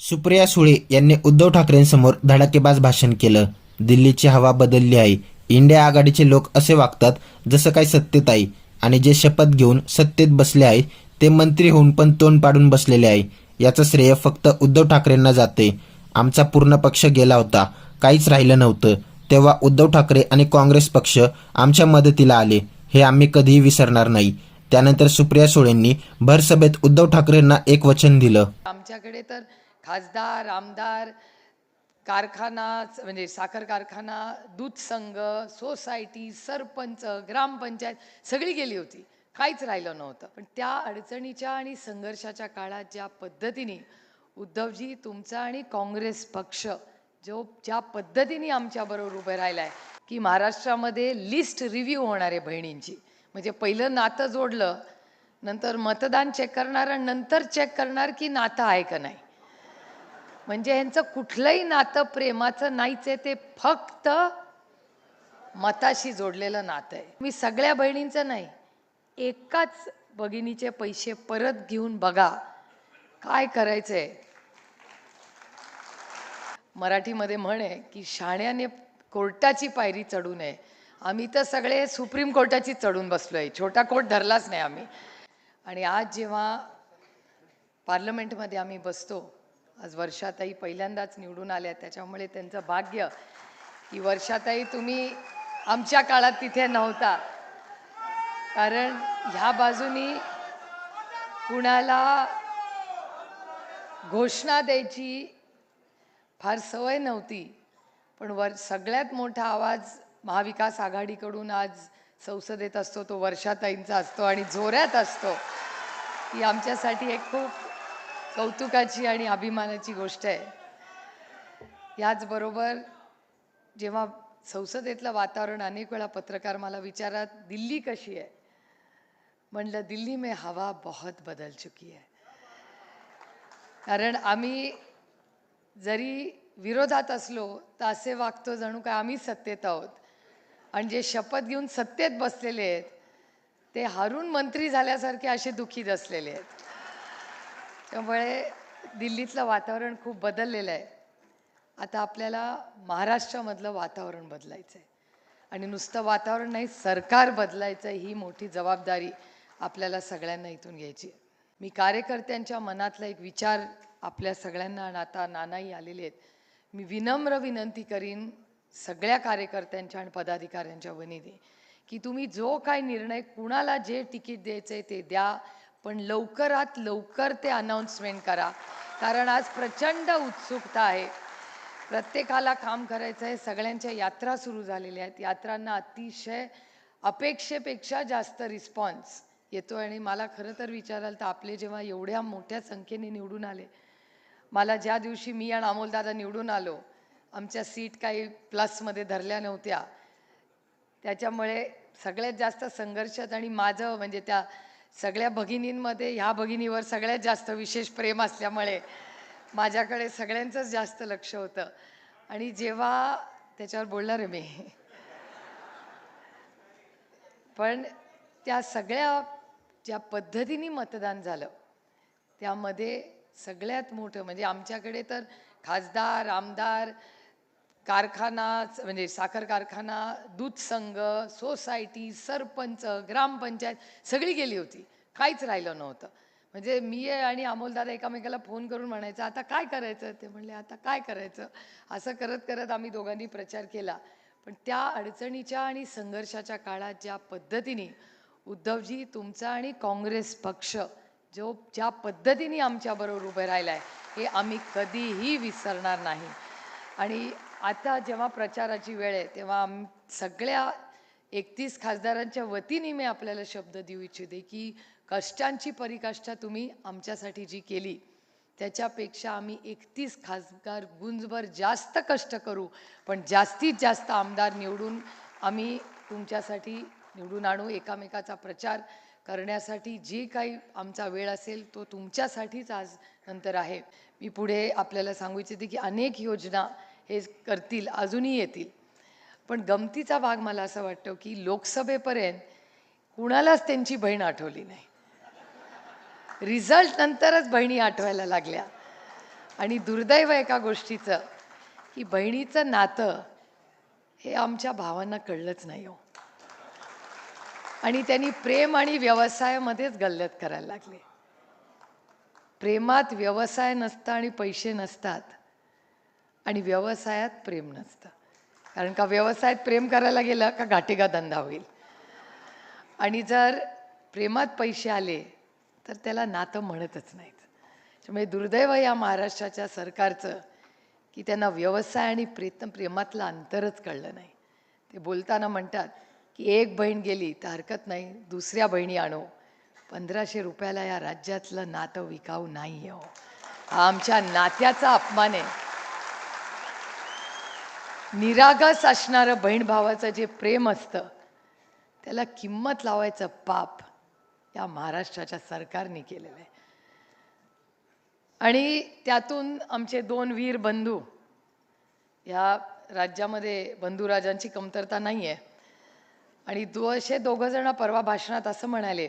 सुप्रिया सुळे यांनी उद्धव ठाकरेंसमोर धडाकेबाज भाषण केलं. दिल्लीची हवा बदलली आहे. इंडिया आघाडीचे लोक असे वागतात जसं काही सत्तेत आहे आणि जे शपथ घेऊन सत्तेत बसले आहे ते मंत्री होऊन पण तोंड पाडून बसलेले आहे. याचं श्रेय फक्त उद्धव ठाकरेंना जाते. आमचा पूर्ण पक्ष गेला होता. काहीच राहिलं नव्हतं. तेव्हा उद्धव ठाकरे आणि काँग्रेस पक्ष आमच्या मदतीला आले. हे आम्ही कधीही विसरणार नाही. त्यानंतर सुप्रिया सुळेंनी भरसभेत उद्धव ठाकरेंना एक वचन दिलं. आमच्याकडे तर खासदार आमदार कारखाना म्हणजे साखर कारखाना दूध संघ सोसायटी सरपंच ग्रामपंचायत सगळी गेली होती. काहीच राहिलं नव्हतं. पण त्या अडचणीच्या आणि संघर्षाच्या काळात ज्या पद्धतीने उद्धवजी तुमचा आणि काँग्रेस पक्ष जो ज्या पद्धतीने आमच्याबरोबर उभे राहिला आहे की महाराष्ट्रामध्ये लिस्ट रिव्ह्यू होणार आहे बहिणींची. म्हणजे पहिलं नातं जोडलं नंतर मतदान चेक करणार आणि नंतर चेक करणार की नातं आहे का नाही. म्हणजे ह्यांचं कुठलंही नातं प्रेमाचं नाहीच आहे ते फक्त मताशी जोडलेलं नातं आहे. मी सगळ्या बहिणींचं नाही एकाच भगिनीचे पैसे परत घेऊन बघा काय करायचंय? मराठीमध्ये म्हण आहे की शाण्याने कोर्टाची पायरी चढू नये. आम्ही तर सगळे सुप्रीम कोर्टाची चढून बसलो आहे छोटा कोर्ट धरलाच नाही आम्ही. आणि आज जेव्हा पार्लमेंटमध्ये आम्ही बसतो आज वर्षाताई पहिल्यांदाच निवडून आल्या त्याच्यामुळे त्यांचं भाग्य की वर्षाताई तुम्ही आमच्या काळात तिथे नव्हता. कारण ह्या बाजूनी कुणाला घोषणा द्यायची फार सवय नव्हती. पण वर सगळ्यात मोठा आवाज महाविकास आघाडीकडून आज संसदेत असतो तो वर्षाताईंचा असतो आणि जोऱ्यात असतो ही आमच्यासाठी एक खूप कौतुकाची आणि अभिमानाची गोष्ट आहे. याचबरोबर जेव्हा संसदेतलं वातावरण अनेक वेळा पत्रकार मला विचारात दिल्ली कशी आहे? म्हणलं दिल्ली में हवा बहुत बदल चुकी आहे कारण आम्ही जरी विरोधात असलो तर असे वागतो जणू काय आम्ही सत्तेत आहोत. आणि जे शपथ घेऊन सत्तेत बसलेले आहेत ते हारून मंत्री झाल्यासारखे असे दुखी असलेले आहेत. त्यामुळे दिल्लीतलं वातावरण खूप बदललेलं आहे. आता आपल्याला महाराष्ट्रामधलं वातावरण बदलायचं आहे आणि नुसतं वातावरण नाही सरकार बदलायचं आहे ही मोठी जबाबदारी आपल्याला सगळ्यांना इथून घ्यायची आहे. मी कार्यकर्त्यांच्या मनातला एक विचार आपल्या सगळ्यांना आणि आता नानाही आलेले आहेत. मी विनम्र विनंती करीन सगळ्या कार्यकर्त्यांच्या आणि पदाधिकाऱ्यांच्या वतीने की तुम्ही जो काय निर्णय कुणाला जे तिकीट द्यायचं आहे ते द्या. पण लवकरात लवकर ते अनाऊन्समेंट करा. कारण आज प्रचंड उत्सुकता आहे. प्रत्येकाला काम करायचं आहे. सगळ्यांच्या यात्रा सुरू झालेल्या आहेत. यात्रांना अतिशय अपेक्षेपेक्षा जास्त रिस्पॉन्स येतो. आणि मला खरं तर विचाराल तर आपले जेव्हा एवढ्या मोठ्या संख्येने निवडून आले मला ज्या दिवशी मी आणि अमोलदादा निवडून आलो आमच्या सीट काही प्लसमध्ये धरल्या नव्हत्या. त्याच्यामुळे सगळ्यात जास्त संघर्षात आणि माझं म्हणजे त्या सगळ्या भगिनींमध्ये ह्या भगिनीवर सगळ्यात जास्त विशेष प्रेम असल्यामुळे माझ्याकडे सगळ्यांचंच जास्त लक्ष होतं. आणि जेव्हा त्याच्यावर बोलणार आहे मी. पण त्या सगळ्या ज्या पद्धतीने मतदान झालं त्यामध्ये सगळ्यात मोठं म्हणजे आमच्याकडे तर खासदार आमदार कारखाना म्हणजे साखर कारखाना दूध संघ सोसायटी सरपंच ग्रामपंचायत सगळी गेली होती. काहीच राहिलं नव्हतं. म्हणजे मी आणि अमोलदादा एकामेकाला फोन करून म्हणायचं आता काय करायचं? ते म्हणले आता काय करायचं? असं करत करत आम्ही दोघांनी प्रचार केला. पण त्या अडचणीच्या आणि संघर्षाच्या काळात ज्या पद्धतीने उद्धवजी तुमचा आणि काँग्रेस पक्ष जो ज्या पद्धतीने आमच्याबरोबर उभे राहिला आहे हे आम्ही कधीही विसरणार नाही. आणि आता जेव्हा प्रचाराची वेळ आहे तेव्हा आम सगळ्या एकतीस खासदारांच्या वतीने मी आपल्याला शब्द देऊ इच्छिते की कष्टांची परिकाष्ठा तुम्ही आमच्यासाठी जी केली त्याच्यापेक्षा आम्ही एकतीस खासदार गुंजभर जास्त कष्ट करू पण जास्तीत जास्त आमदार निवडून आम्ही तुमच्यासाठी निवडून आणू एकामेकाचा प्रचार करण्यासाठी जे काही आमचा वेळ असेल तो तुमच्यासाठीच आज नंतर आहे. मी पुढे आपल्याला सांगू इच्छिते की अनेक योजना हे करतील अजूनही येतील. पण गमतीचा भाग मला असं वाटतं की लोकसभेपर्यंत कुणालाच त्यांची बहीण आठवली नाही. रिझल्ट नंतरच बहिणी आठवायला लागल्या. आणि दुर्दैव एका गोष्टीचं की बहिणीचं नातं हे आमच्या भावांना कळलंच नाही हो. आणि त्यांनी प्रेम आणि व्यवसायामध्येच गल्लत करायला लागले. प्रेमात व्यवसाय नसता आणि पैसे नसतात. आणि व्यवसायात प्रेम नसतं. कारण का व्यवसायात प्रेम करायला गेलं का घाटेगा धंदा होईल. आणि जर प्रेमात पैसे आले तर त्याला नातं म्हणतच नाहीत. त्यामुळे दुर्दैव या महाराष्ट्राच्या सरकारचं की त्यांना व्यवसाय आणि प्रेत प्रेमातलं अंतरच कळलं नाही. ते बोलताना म्हणतात की एक बहीण गेली तर हरकत नाही दुसऱ्या बहिणी आणो. पंधराशे रुपयाला या राज्यातलं नातं विकाऊ नाही हो. हा आमच्या नात्याचा अपमान आहे. निरागस असणारं बहीण भावाचं जे प्रेम असतं त्याला किंमत लावायचं पाप या महाराष्ट्राच्या सरकारने केलेलं आहे. आणि त्यातून आमचे दोन वीर बंधू या राज्यामध्ये बंधुराजांची कमतरता नाही आहे. आणि दो असे दोघं जण परवा भाषणात असं म्हणाले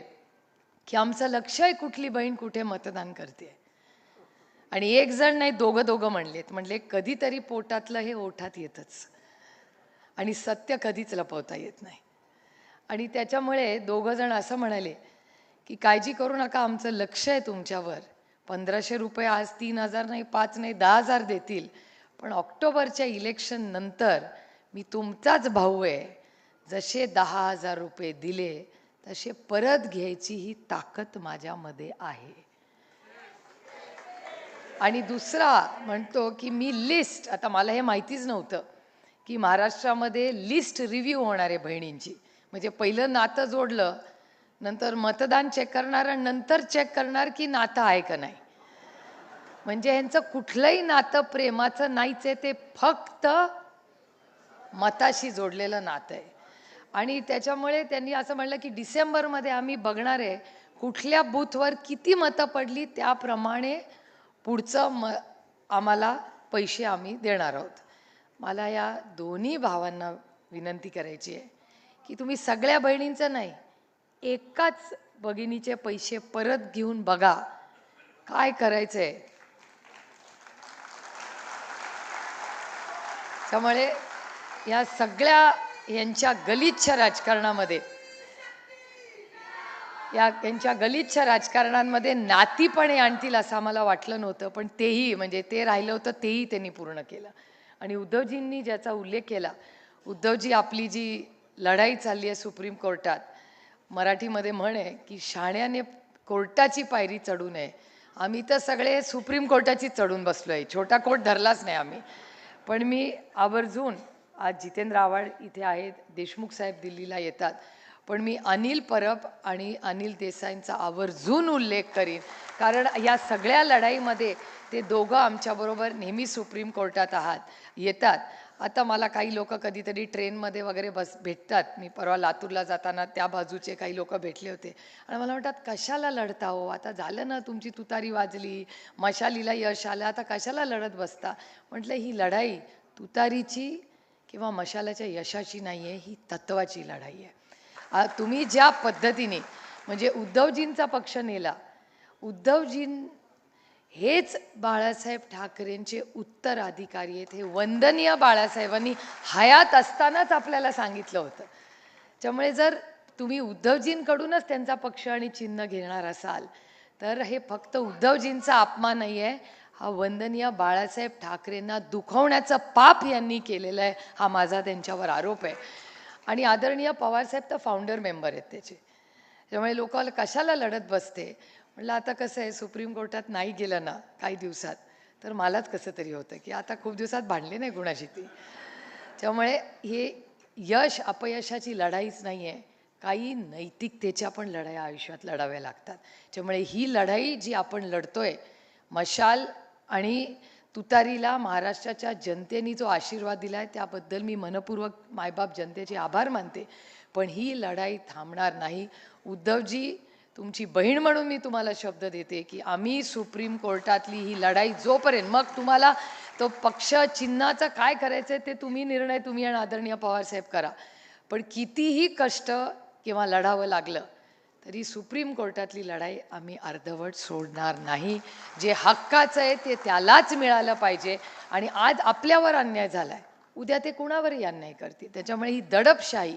की आमचं लक्ष आहे कुठली बहीण कुठे मतदान करते आणि एक जण नाही दोघं दोघं म्हणलेत. म्हणले कधीतरी पोटातलं हे ओठात येतच. आणि सत्य कधीच लपवता येत नाही. आणि त्याच्यामुळे दोघं जण असं म्हणाले की काळजी करू नका आमचं लक्ष आहे तुमच्यावर. पंधराशे रुपये आज तीन हजार नाही पाच नाही दहा हजार देतील. पण ऑक्टोबरच्या इलेक्शन नंतर मी तुमचाच भाऊ आहे. जसे दहा हजार रुपये दिले तसे परत घ्यायची ही ताकद माझ्यामध्ये आहे. आणि दुसरा म्हणतो की मी लिस्ट आता मला हे माहितीच नव्हतं की महाराष्ट्रामध्ये लिस्ट रिव्ह्यू होणार आहे बहिणींची. म्हणजे पहिलं नातं जोडलं नंतर मतदान चेक करणार आणि नंतर चेक करणार की नातं आहे का नाही. म्हणजे ह्यांचं कुठलंही नातं प्रेमाचं नाहीच आहे ते फक्त मताशी जोडलेलं नातं आहे. आणि त्याच्यामुळे त्यांनी असं म्हणलं की डिसेंबरमध्ये आम्ही बघणार आहे कुठल्या बूथवर किती मतं पडली त्याप्रमाणे पुढचं म आम्हाला पैसे आम्ही देणार आहोत. मला या दोन्ही भावांना विनंती करायची आहे की तुम्ही सगळ्या बहिणींचं नाही एकाच भगिनीचे पैसे परत घेऊन बघा काय करायचं आहे त्यामुळे या सगळ्या यांच्या गलिच्छ राजकारणामध्ये या त्यांच्या गलिच्छ राजकारणांमध्ये नातीपणे आणतील असं आम्हाला वाटलं नव्हतं पण तेही म्हणजे ते राहिलं होतं तेही त्यांनी पूर्ण केलं. आणि उद्धवजींनी ज्याचा उल्लेख केला उद्धवजी आपली जी लढाई चालली आहे सुप्रीम कोर्टात मराठीमध्ये म्हण आहे की शाण्याने कोर्टाची पायरी चढू नये. आम्ही तर सगळे सुप्रीम कोर्टाची चढून बसलो आहे छोटा कोर्ट धरलाच नाही आम्ही. पण मी आवर्जून आज जितेंद्र आव्हाड इथे आहेत देशमुख साहेब दिल्लीला येतात. पण मी अनिल परब आणि अनिल देसाईंचा आवर्जून उल्लेख करीन. कारण या सगळ्या लढाईमध्ये ते दोघं आमच्याबरोबर नेहमी सुप्रीम कोर्टात आहात येतात. आता मला काही लोक कधीतरी ट्रेनमध्ये वगैरे बस भेटतात. मी परवा लातूरला जाताना त्या बाजूचे काही लोक भेटले होते. आणि मला म्हणतात कशाला लढता हो? आता झालं ना तुमची तुतारी वाजली. मशालीला यश आलं. आता कशाला लढत बसता? म्हटलं ही लढाई तुतारीची किंवा मशालाच्या यशाची नाही आहे ही तत्वाची लढाई आहे. तुम्ही ज्या पद्धतीने म्हणजे उद्धवजींचा पक्ष नेला उद्धवजीं हेच बाळासाहेब ठाकरेंचे उत्तराधिकारी आहेत. हे वंदनीय बाळासाहेबांनी हयात असतानाच आपल्याला सांगितलं होतं. त्यामुळे जर तुम्ही उद्धवजींकडूनच त्यांचा पक्ष आणि चिन्ह घेणार असाल तर हे फक्त उद्धवजींचा अपमान नाही आहे हा वंदनीय बाळासाहेब ठाकरेंना दुखवण्याचं पाप यांनी केलेलं आहे हा माझा त्यांच्यावर आरोप आहे. आणि आदरणीय पवारसाहेब तर फाउंडर मेंबर आहेत त्याचे. त्यामुळे लोक कशाला लढत बसते? म्हटलं आता कसं आहे सुप्रीम कोर्टात नाही गेलं ना काही दिवसात तर मलाच कसं तरी होतं की आता खूप दिवसात भांडले नाही कुणाशी ती. त्यामुळे हे यश अपयशाची लढाईच नाही आहे. काही नैतिकतेच्या पण लढाया आयुष्यात लढाव्या लागतात. त्यामुळे ही लढाई जी आपण लढतोय मशाल आणि तुतारीला महाराष्ट्राच्या जनतेने जो आशीर्वाद दिला आहे त्याबद्दल मी मनपूर्वक मायबाप जनतेचे आभार मानते. पण ही लढाई थांबणार नाही. उद्धवजी तुमची बहीण म्हणून मी तुम्हाला शब्द देते की आम्ही सुप्रीम कोर्टातली ही लढाई जोपर्यंत मग तुम्हाला तो पक्ष चिन्हाचं काय करायचं ते तुम्ही निर्णय तुम्ही आणि आदरणीय पवारसाहेब करा. पण कितीही कष्ट किंवा लढावं लागलं तरी सुप्रीम कोर्टातली लढाई आम्ही अर्धवट सोडणार नाही. जे हक्काचं आहे ते त्यालाच मिळालं पाहिजे. आणि आज आपल्यावर अन्याय झाला आहे उद्या ते कुणावरही अन्याय करते त्याच्यामुळे ही दडपशाही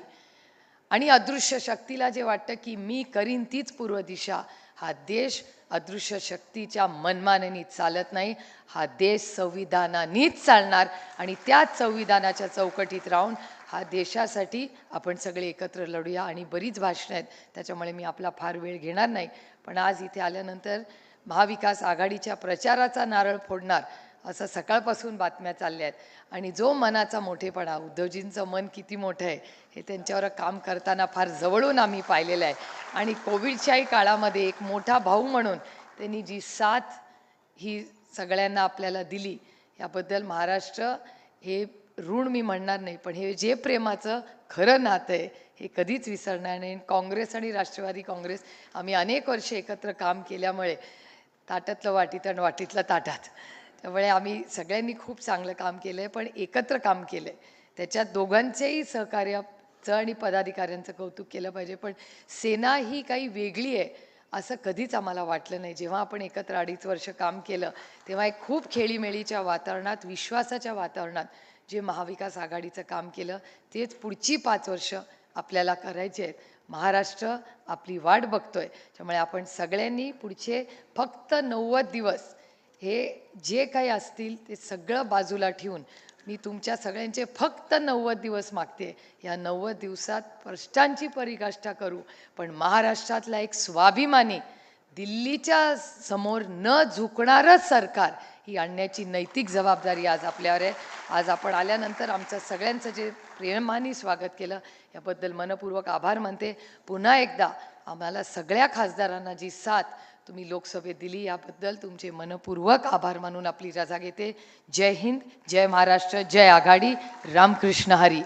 आणि अदृश्य शक्तीला जे वाटतं की मी करीन तीच पूर्व दिशा हा देश अदृश्य शक्तीच्या मनमानेनी चालत नाही हा देश संविधानानीच चालणार आणि त्याच संविधानाच्या चौकटीत राहून हा देशासाठी आपण सगळे एकत्र लढूया आणि बरीच भाषणं आहेत. त्याच्यामुळे मी आपला फार वेळ घेणार नाही. पण आज इथे आल्यानंतर महाविकास आघाडीच्या प्रचाराचा नारळ फोडणार असं सकाळपासून बातम्या चालल्या आहेत. आणि जो मनाचा मोठेपणा उद्धवजींचं मन किती मोठं आहे हे त्यांच्यावर काम करताना फार जवळून आम्ही पाहिलेलं आहे. आणि कोविडच्याही काळामध्ये एक मोठा भाऊ म्हणून त्यांनी जी साथ ही सगळ्यांना आपल्याला दिली याबद्दल महाराष्ट्र हे ऋण मी म्हणणार नाही पण हे जे प्रेमाचं खरं नातं आहे हे कधीच विसरणार नाही. काँग्रेस आणि राष्ट्रवादी काँग्रेस आम्ही अनेक वर्षे एकत्र काम केल्यामुळे ताटातलं वाटीत आणि वाटीतलं ताटात. त्यामुळे आम्ही सगळ्यांनी खूप चांगलं काम केलं आहे पण एकत्र काम केलं आहे त्याच्यात दोघांचेही सहकार्याचं आणि पदाधिकाऱ्यांचं कौतुक केलं पाहिजे पण सेना ही काही वेगळी आहे असं कधीच आम्हाला वाटलं नाही. जेव्हा आपण एकत्र अडीच वर्ष काम केलं तेव्हा एक खूप खेळीमेळीच्या वातावरणात विश्वासाच्या वातावरणात जे महाविकास आघाडीचं काम केलं तेच पुढची पाच वर्ष आपल्याला करायचे आहेत. महाराष्ट्र आपली वाट बघतोय. त्यामुळे आपण सगळ्यांनी पुढचे फक्त नव्वद दिवस हे जे काही असतील ते सगळं बाजूला ठेवून मी तुमच्या सगळ्यांचे फक्त नव्वद दिवस मागते. या नव्वद दिवसात प्रश्नांची परिकाष्ठा करू. पण महाराष्ट्रातला एक स्वाभिमानी दिल्लीच्या समोर न झुकणारं सरकार ही आणण्याची नैतिक जबाबदारी आज आपल्यावर आहे. आज आपण आल्यानंतर आमचं सगळ्यांचं जे प्रेमाने स्वागत केलं याबद्दल मनपूर्वक आभार मानते. पुन्हा एकदा आम्हाला सगळ्या खासदारांना जी साथ तुम्ही लोकसभेत दिली याबद्दल तुमचे मनपूर्वक आभार मानून आपली रजा घेते. जय हिंद जय महाराष्ट्र जय आघाडी. रामकृष्ण हरी.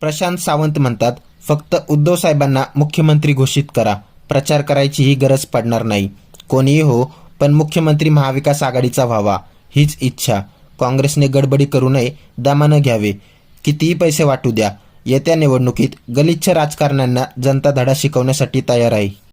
प्रशांत सावंत म्हणतात फक्त उद्धव साहेबांना मुख्यमंत्री घोषित करा. प्रचार करायची ही गरज पडणार नाही. कोणीही हो पण मुख्यमंत्री महाविकास आघाडीचा व्हावा हीच इच्छा. काँग्रेसने गडबडी करू नये दामानं घ्यावे. कितीही पैसे वाटू द्या. येत्या निवडणुकीत गलिच्छ राजकारण्यांना जनता धडा शिकवण्यासाठी तयार आहे.